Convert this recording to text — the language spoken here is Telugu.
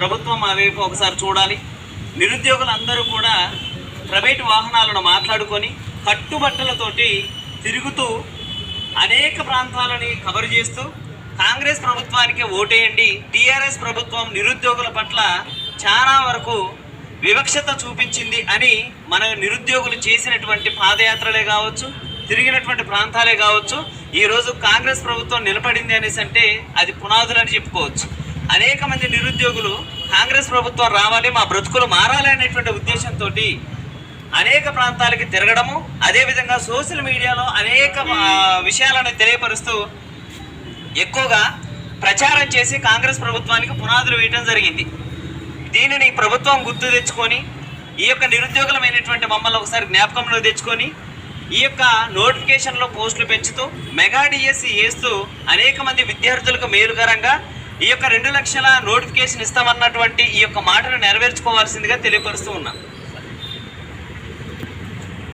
ప్రభుత్వం మా వైపు ఒకసారి చూడాలి. నిరుద్యోగులందరూ కూడా ప్రైవేటు వాహనాలను మాట్లాడుకొని కట్టుబట్టలతోటి తిరుగుతూ అనేక ప్రాంతాలని కవర్ చేస్తూ కాంగ్రెస్ ప్రభుత్వానికి ఓటేయండి. టీఆర్ఎస్ ప్రభుత్వం నిరుద్యోగుల పట్ల చాలా వరకు వివక్షత చూపించింది అని మన నిరుద్యోగులు చేసినటువంటి పాదయాత్రలే కావచ్చు తిరిగినటువంటి ప్రాంతాలే కావచ్చు ఈరోజు కాంగ్రెస్ ప్రభుత్వం నిలబడింది అనేసి అంటే అది పునాదులని చెప్పుకోవచ్చు. అనేక మంది నిరుద్యోగులు కాంగ్రెస్ ప్రభుత్వం రావాలి మా బ్రతుకులు మారాలి అనేటువంటి ఉద్దేశంతో అనేక ప్రాంతాలకి తిరగడము అదేవిధంగా సోషల్ మీడియాలో అనేక విషయాలను తెలియపరుస్తూ ఎక్కువగా ప్రచారం చేసి కాంగ్రెస్ ప్రభుత్వానికి పునాదులు వేయడం జరిగింది. దీనిని ప్రభుత్వం గుర్తు తెచ్చుకొని ఈ యొక్క నిరుద్యోగులమైనటువంటి మమ్మల్ని ఒకసారి జ్ఞాపకంలో తెచ్చుకొని ఈ యొక్క నోటిఫికేషన్లో పోస్టులు పెంచుతూ మెగా డిఎస్సి వేస్తూ అనేక మంది విద్యార్థులకు మేలుకరంగా ఈ యొక్క రెండు లక్షల నోటిఫికేషన్ ఇస్తామన్నటువంటి ఈ యొక్క మాటను నెరవేర్చుకోవాల్సిందిగా తెలియపరుస్తూ ఉన్నాం.